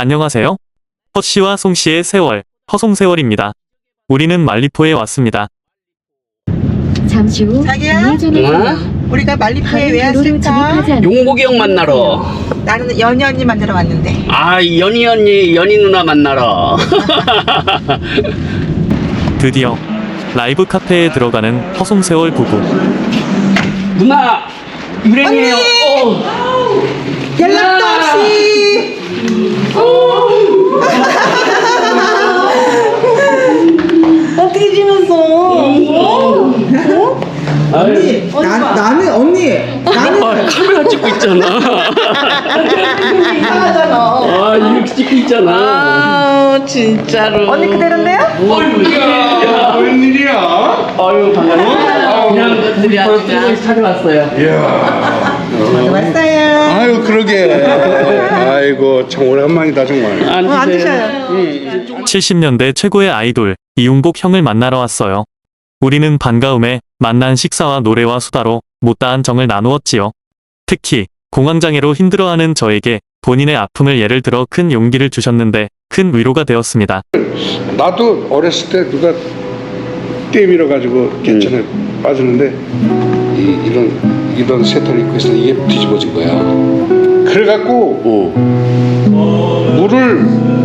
안녕하세요. 허 씨와 송 씨의 세월, 허송세월입니다. 우리는 말리포에 왔습니다. 잠시 후 자기야? 우회전입니다. 우리가 말리포에 왜 왔을까? 용복이 형 만나러. 나는 연희 언니 만나러 왔는데 아, 연희 언니, 연희 누나 만나러. 드디어 라이브 카페에 들어가는 허송세월 부부. 누나, 유랭이에요. 어. 연락도 아유, 나, 나는 언니 나는 아, 카메라 찍고 있잖아. 아, 이렇게 찍고 있잖아. 아 진짜로 언니 그대로인데요? 야, 웬일이야? 아유, 반가워. 그냥 벌써 뜨거워서 찾아왔어요. 저도 왔어요 아유 그러게 아이고 참 오랜만이다 정말 어, 앉으세요. 앉으셔요 70년대 최고의 아이돌 이용복 형을 만나러 왔어요. 우리는 반가움에 만난 식사와 노래와 수다로 못다한 정을 나누었지요. 특히 공황장애로 힘들어하는 저에게 본인의 아픔을 예를 들어 큰 용기를 주셨는데 큰 위로가 되었습니다. 나도 어렸을 때 누가 떼밀어 가지고 개천에 빠졌는데 이, 이런 이런 세탁을 입고 있어 이게 뒤집어진 거야 그래갖고 어. 물을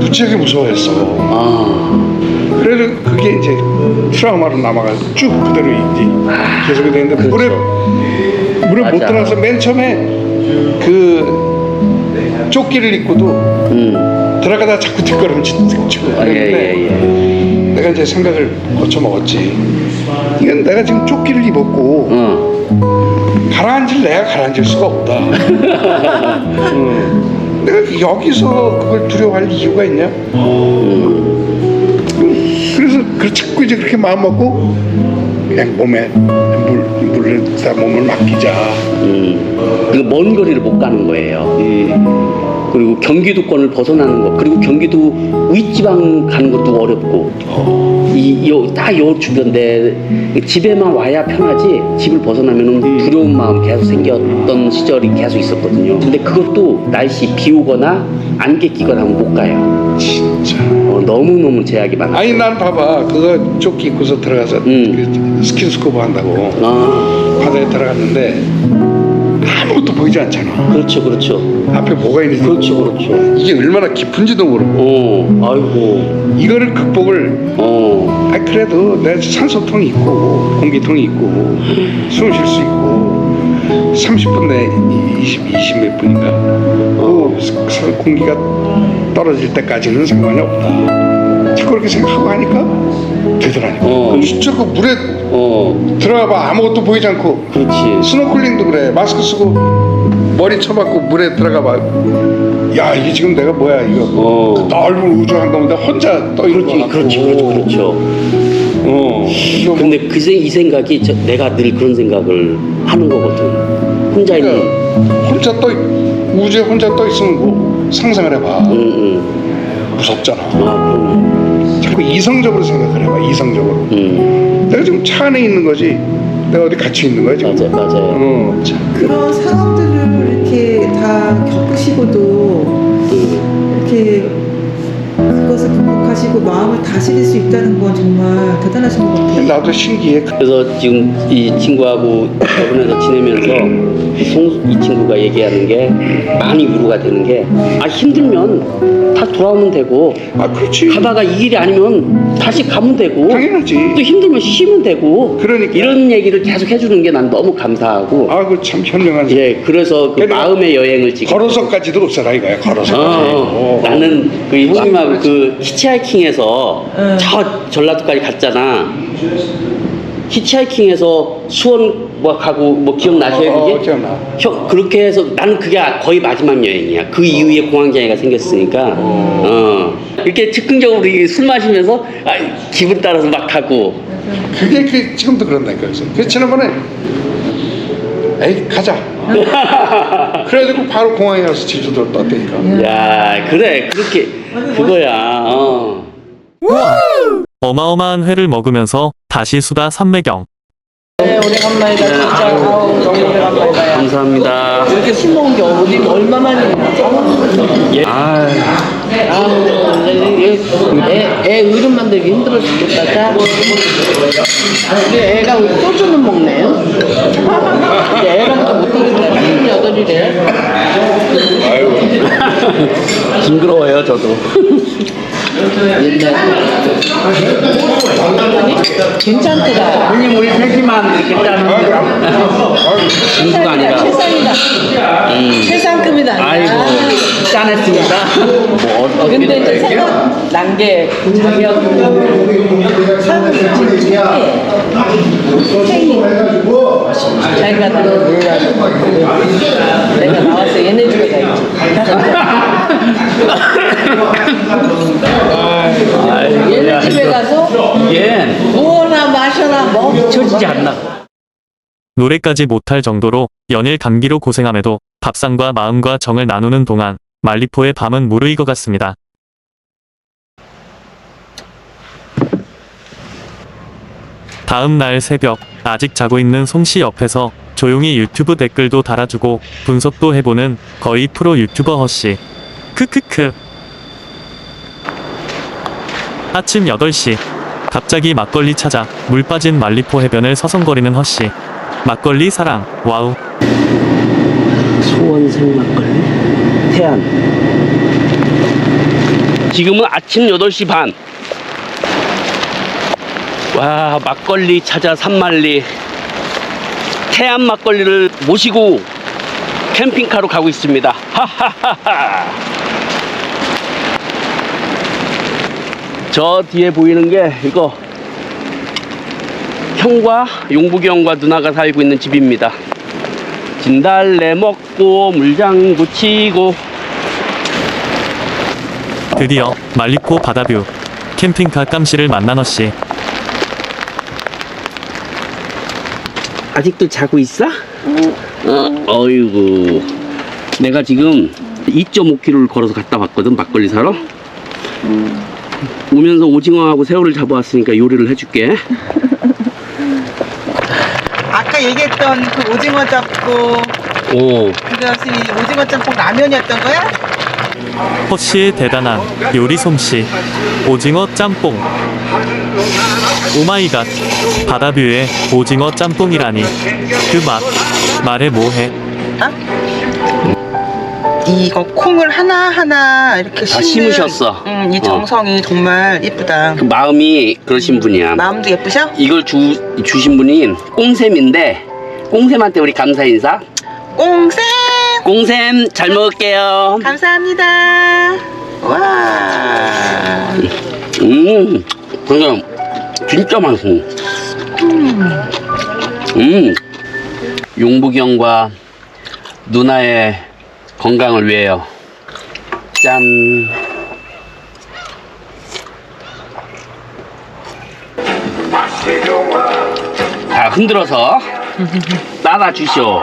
무지하게 무서워했어 아, 그래도 그게 이제 트라우마로 남아가지고 쭉 그대로 이제 계속 되는데 물에 물에 못 맞아. 들어가서 맨 처음에 그 조끼를 입고도 음. 들어가다 자꾸 뒷걸음질 치고 아, 예, 그랬는데 예, 예. 내가 이제 생각을 거쳐 먹었지. 이건 내가 지금 조끼를 입었고 어. 가라앉을 내가 가라앉을 수가 없다. 음. 내가 여기서 그걸 두려워할 이유가 있냐? 음. 그래서 그 자꾸 이제 그렇게 마음 먹고 그냥 몸에 물 물을 다 몸을 맡기자. 음. 그리고 먼 거리를 못 가는 거예요. 그리고 경기도권을 벗어나는 거, 그리고 경기도 윗지방 가는 것도 어렵고, 이딱요 주변데 집에만 와야 편하지 집을 벗어나면은 두려운 마음 계속 생겼던 시절이 계속 있었거든요. 근데 그것도 날씨 비 오거나 안개 끼거나 하면 못 가요. 진짜. 어, 너무 너무 제약이 많아. 아니 난 봐봐 그거 조끼 입고서 들어가서 음. 그 스킨스쿠버 한다고 아, 바다에 들어갔는데 아무것도 보이지 않잖아. 그렇죠, 그렇죠, 앞에 뭐가 있는지 그렇죠. 그렇죠. 이게 얼마나 깊은지도 모르고 어, 아이고, 이거를 극복을 어. 아 그래도 내 산소통이 있고 공기통이 있고 숨 쉴 수 있고 30분 내 20, 20몇 분인가 그 사- 공기가 떨어질 때까지는 상관이 없다 자꾸 그렇게 생각하고 하니까 되더라니까 어. 진짜 그 물에 어, 들어가봐 아무것도 보이지 않고 그렇지. 스노클링도 그래 마스크 쓰고 머리 쳐박고 물에 들어가봐 야 이게 지금 내가 뭐야 이거 어. 넓은 우주 한가운데 혼자 떠 있는 거 그렇지, 그렇죠, 그렇죠, 그렇죠. 어. 이거 뭐 근데 그 생, 이 생각이 저, 내가 늘 그런 생각을 하는 거거든. 혼자 있는. 그러니까 혼자 떠 있- 우주에 혼자 떠 있으면 뭐 상상을 해봐 응, 응. 무섭잖아 아, 자꾸 이성적으로 생각을 해봐 이성적으로 응. 내가 지금 차 안에 있는 거지 내가 어디 갇혀 있는 거야 지금 맞아, 맞아요. 어, 참. 그런 상황들을 이렇게 다 겪으시고도 이렇게 그 것을 극복하시고 마음을 다스릴 수 있다는 건 정말 대단하신 것 같아요. 나도 신기해 그래서 지금 이 친구하고 결혼해서 지내면서 이 송, 이 친구가 얘기하는 게 많이 위로가 되는 게, 아, 힘들면 다 돌아오면 되고, 아 그렇지 가다가 이 길이 아니면 다시 가면 되고, 당연하지 또 힘들면 쉬면 되고, 그러니까. 이런 얘기를 계속 해주는 게 난 너무 감사하고, 아 그 참 현명한 예, 그래서 그 그러니까 마음의 여행을 지금. 걸어서까지도 없어라 이거야 걸어서까지 어, 어. 나는 그 형님하고 그 히치하이킹에서 저 전라도까지 갔잖아. 히치하이킹에서 수원 뭐 가고 뭐 기억나셔요 어, 그게? 어, 기억나. 형 그렇게 해서 나는 그게 거의 마지막 여행이야. 그 이후에 공황장애가 생겼으니까. 어. 이렇게 즉흥적으로 이술 마시면서 아, 기분 따라서 막 하고. 그게 그 지금도 그런다니까 그래서 그 지난번에 에이 가자 그래가지고 바로 공항에 가서 제주도로 떴다니까 야 그래 그렇게 그거야. 어. 어마어마한 회를 먹으면서 다시 수다 삼매경. 네 오래간만이다 진짜 아우 너무 오래간만이다 감사합니다. 아, 이렇게 술 먹은 게 어디 얼마만이냐. 예. 아, 아우, 애, 애, 애 어른 만들기 힘들어 죽겠다. 자. 근데 애가 왜 소주는 먹네요? 근데 애랑 또 못하겠다. 여덟이래. 징그러워요, 저도. 괜찮더라. 형님, 우리 이렇게 짜는 공수가 아니라. 최상이다. 최상급이다. 아이고, 짠했습니다. 뭐, 어, 근데 이제 생각 난 게 자기하고 사는 게 챙이 자기가 나를 몰라서 내가 나와서 얘네 집에 가 있지 얘네 집에 가서 이게 무어나 마셔라 뭐 잊혀지지 않나. 노래까지 못할 정도로 연일 감기로 고생함에도 밥상과 마음과 정을 나누는 동안 말리포의 밤은 무르익어 갔습니다. 다음 날 새벽 아직 자고 있는 송씨 옆에서 조용히 유튜브 댓글도 달아주고 분석도 해보는 거의 프로 유튜버 허씨. 크크크. 아침 8시 갑자기 막걸리 찾아 물 빠진 말리포 해변을 서성거리는 허씨. 막걸리 사랑 와우. 소원 생 막걸리 태안 지금은 아침 8시 반. 와, 막걸리 찾아 산만리. 태안 막걸리를 모시고 캠핑카로 가고 있습니다. 하하하하. 저 뒤에 보이는 게 이거 형과 용북이 형과 누나가 살고 있는 집입니다. 진달래 먹고 물장구 치고 드디어 말리포 바다뷰 캠핑카 깜씨를 만난 허씨. 아직도 자고 있어? 어, 어이구 내가 지금 2.5km를 걸어서 갔다 왔거든 막걸리 사러 오면서 오징어하고 새우를 잡아왔으니까 요리를 해줄게 아까 얘기했던 그 오징어 잡고 오 그것이 오징어 짬뽕 라면이었던 거야? 허씨의 대단한 요리 솜씨. 오징어 짬뽕. 오마이갓. 바다뷰의 오징어 짬뽕이라니. 그 맛. 말해 뭐해. 이거 콩을 하나하나 이렇게 다 심는 심으셨어. 음, 이 어. 정성이 정말 예쁘다. 그 마음이 그러신 분이야. 마음도 예쁘셔? 이걸 주, 주신 분이 꽁샘인데 꽁샘한테 우리 감사 인사. 꽁생 꽁샘 잘 먹을게요. 감사합니다. 와. 음, 그냥 진짜 맛있어. 음, 용복이 형과 누나의 건강을 위해요. 짠. 자, 흔들어서 따라 주시오.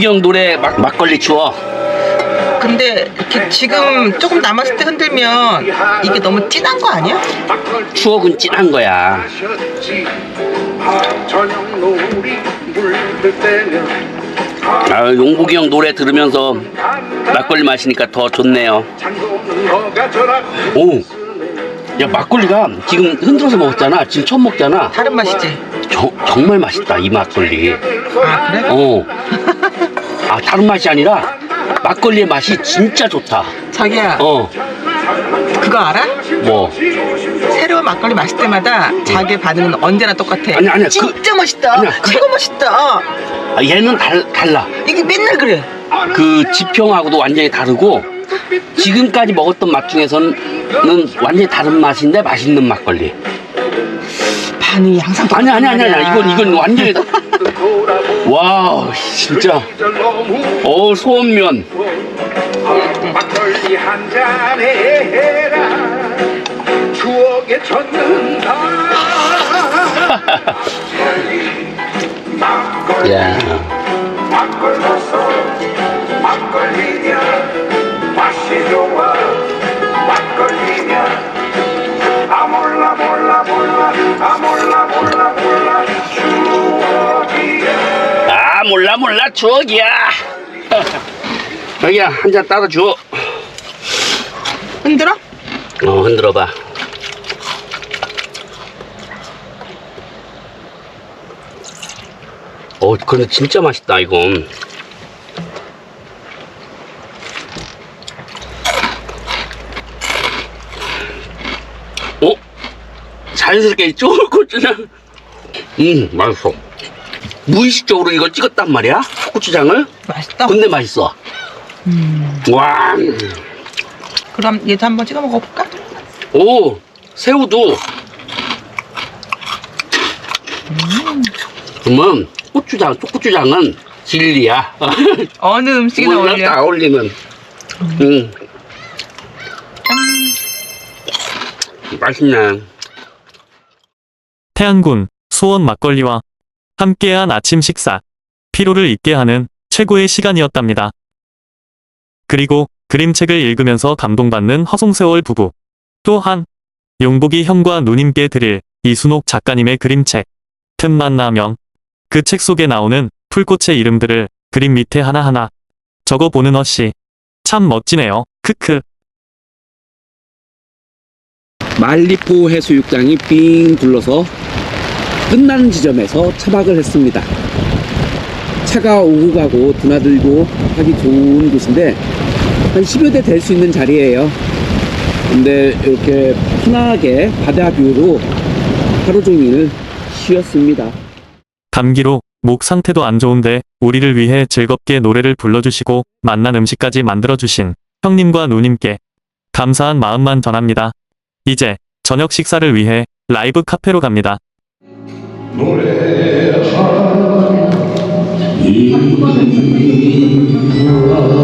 형 노래 막, 막걸리 추워. 근데 이렇게 지금 조금 남았을 때 흔들면 이게 너무 진한 거 아니야? 추억은 진한 거야. 아, 용복이 형 노래 들으면서 막걸리 마시니까 더 좋네요. 오, 야 막걸리가 지금 흔들어서 먹었잖아. 지금 처음 먹잖아. 다른 맛이지? 저- 정말 맛있다 이 막걸리. 아 그래? 어. 아 다른 맛이 아니라 막걸리의 맛이 진짜 좋다. 자기야 어, 그거 알아? 뭐 새로운 막걸리 마실 때마다 자기의 반응은 언제나 똑같아 아니, 아니야, 그- 진짜 맛있다 아니야, 그게- 최고 맛있다 아, 얘는 달, 달라. 이게 맨날 그래 그 지평하고도 완전히 다르고 지금까지 먹었던 맛 중에서는 완전히 다른 맛인데 맛있는 막걸리. 반응이 항상 아니 아니 아니 아니. 이건 이건 완전히 다- 와 진짜 어 소원면 막걸리 한 잔에 해라 추억에 젖는다 야아 몰라 몰라 추억이야 아 몰라 몰라 추억이야. 자기야 한 잔 따라 줘. 흔들어? 어 흔들어 봐. 어 근데 진짜 맛있다 이건. 어? 자연스럽게 쫄 고추장. 음 맛있어. 무의식적으로 이걸 찍었단 말이야 고추장을. 맛있다. 근데 맛있어. 와. 그럼 얘도 한번 찍어 먹어볼까? 오 새우도 그러면 고추장 초고추장은 진리야 어느 음식이나 어울려. 다 어울리는 음. 맛있네 태안군 수원 막걸리와 함께한 아침 식사. 피로를 잊게 하는 최고의 시간이었답니다. 그리고 그림책을 읽으면서 감동받는 허송세월 부부. 또한 용복이 형과 누님께 드릴 이순옥 작가님의 그림책. 틈만 나면 그 책 속에 나오는 풀꽃의 이름들을 그림 밑에 하나하나 적어보는 허씨. 참 멋지네요. 크크. 말리포 해수욕장이 삥 둘러서 끝나는 지점에서 차박을 했습니다. 차가 오고 가고 드나들고 하기 좋은 곳인데 한 10여 대 될 수 있는 자리예요. 근데 이렇게 편하게 바다 뷰로 하루 종일 쉬었습니다. 감기로 목 상태도 안 좋은데 우리를 위해 즐겁게 노래를 불러주시고 맛난 음식까지 만들어주신 형님과 누님께 감사한 마음만 전합니다. 이제 저녁 식사를 위해 라이브 카페로 갑니다. 맛있냐?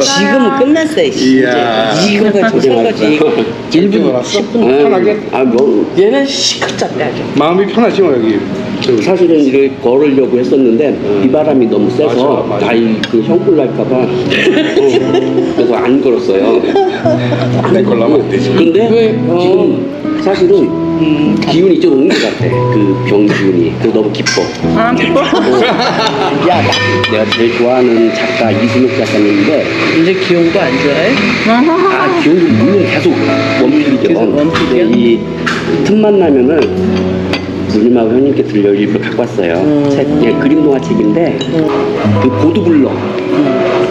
지금 끝났어. 이야. 지금 거지, 산 거지. 1분 10분 편하게 아 뭐 얘는 시커멓대 아주. 마음이 편하지 뭐 여기 사실은 이걸 걸으려고 했었는데 비바람이 너무 세서 맞아, 맞아. 나이 그 형불 날까봐 어, 그래서 안 걸었어요. 내 걸라면 안 되지 근데 왜? 어. 지금 사실은 기운이 좀 온 것 같아. 그 병 기운이. 그래서 너무 기뻐. 아, 기뻐. 야, 나- 내가 제일 좋아하는 작가 이순옥 작가님인데 이제 기운도 안 좋아해? 아 기운이 물론 계속 멈추죠. 근데 이 틈만 나면은 누님하고 형님께 들려 일부러 갖고 왔어요. 음. 책, 예, 그림 동화 책인데 그 보드블럭,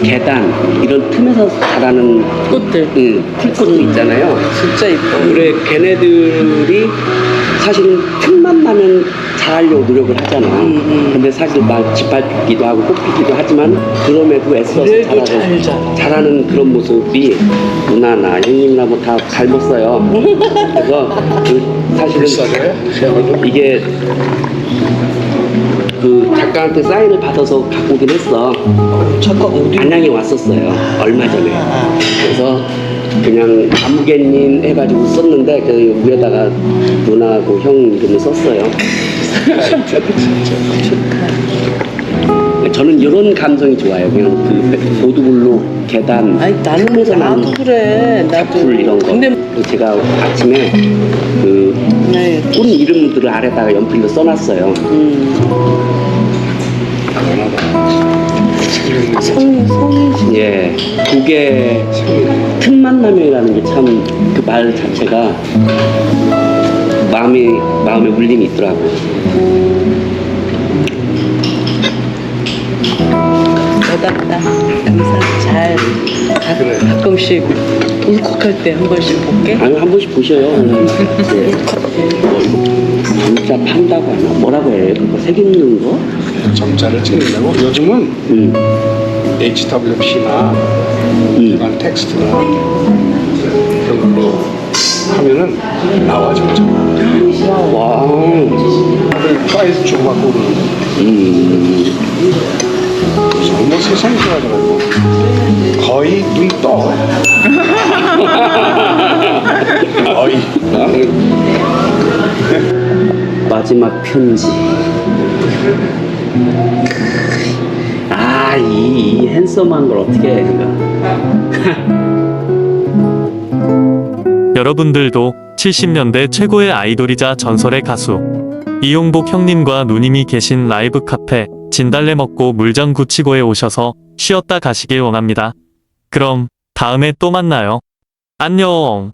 계단 이런 틈에서 자라는 꽃들. 응, 풀꽃도 있잖아요. 진짜 이뻐. 그래 걔네들이 사실은 틈만 나면 자라려고 노력을 하잖아. 음. 근데 사실 막 짓밟기도 하고 꽃피기도 하지만 그럼에도 애써서 그래도 자라고 잘 자라. 자라는 그런 모습이 누나나 형님이나 뭐다잘못 써요. 그래서 그 사실은 이게 그 작가한테 사인을 받아서 갖고 오긴 했어. 잠깐 어디? 안양에 왔었어요. 얼마 전에. 그래서 그냥 아무개님 해가지고 썼는데 그 위에다가 누나하고 형 이름을 썼어요. 저는 이런 감성이 좋아요. 그냥 그 보드블록 계단 아니 나는 나도 그래 나도 풀 이런 거. 근데 제가 아침에 그 네, 꽃 이름들을 아래다가 연필로 써놨어요. 음, 성이 성이 예, 그게 틈만남이라는 게 참 그 말 자체가 마음이 마음에 울림이 있더라고요. 와닿다 항상 잘 가, 가끔씩 울컥할 때 한 번씩 볼게 아니 한 번씩 보셔요. 네. 뭐 이거 점자 판다고 하나 뭐라고 해요? 그거 색 있는 거? 점자를 찍는다고 요즘은 음, HWP나 음. 일반 텍스트나 그런 걸로 하면은 나와 점자. 와, 사이즈 주고받고 그러는데 음, 정말 세상이 좋아져가지고 거의 눈 떠. 거의. 마지막 편지. 아, 이, 이 핸섬한 걸 어떻게 해, 내가. 여러분들도 70년대 최고의 아이돌이자 전설의 가수 이용복 형님과 누님이 계신 라이브 카페 진달래 먹고 물장 굳히고에 오셔서 쉬었다 가시길 원합니다. 그럼 다음에 또 만나요. 안녕.